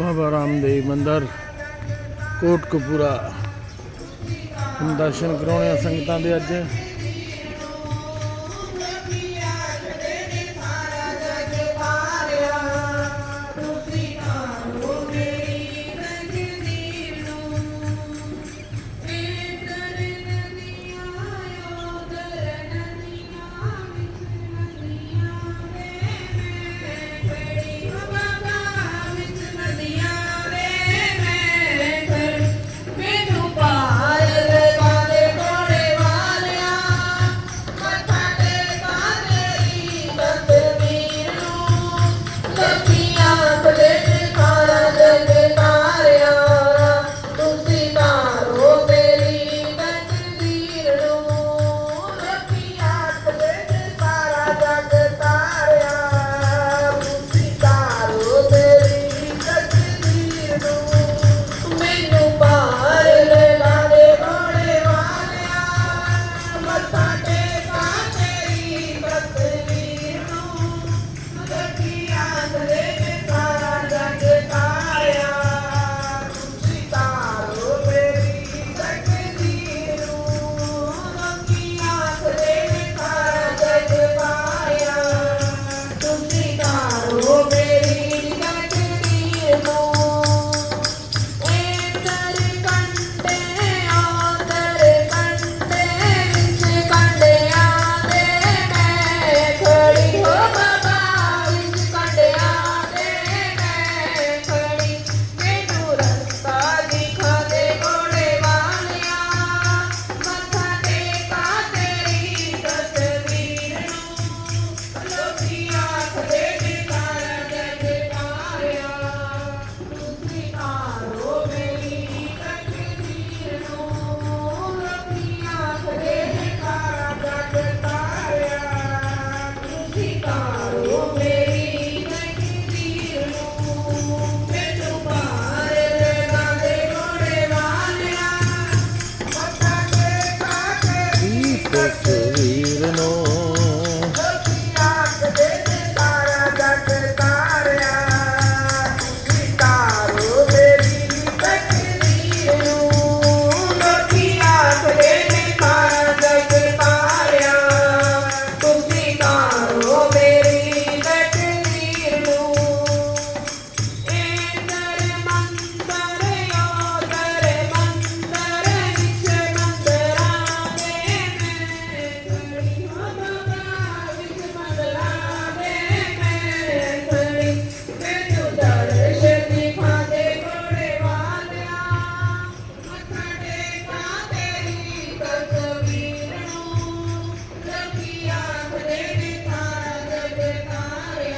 ਬਾਬਾ ਰਾਮਦੇਵ ਮੰਦਰ ਕੋਟਕਪੂਰਾ। ਦਰਸ਼ਨ ਕਰਾਉਣੇ ਸੰਗਤਾਂ ਦੇ ਅੱਜ।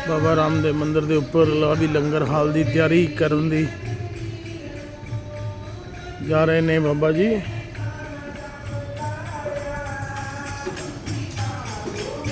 ਬਾਬਾ ਰਾਮ ਦੇ ਮੰਦਰ ਦੇ ਉੱਪਰ ਵੀ ਲੰਗਰ ਹਾਲ ਦੀ ਤਿਆਰੀ ਕਰਨ ਦੀ ਜਾ ਰਹੇ ਨੇ ਬਾਬਾ ਜੀ।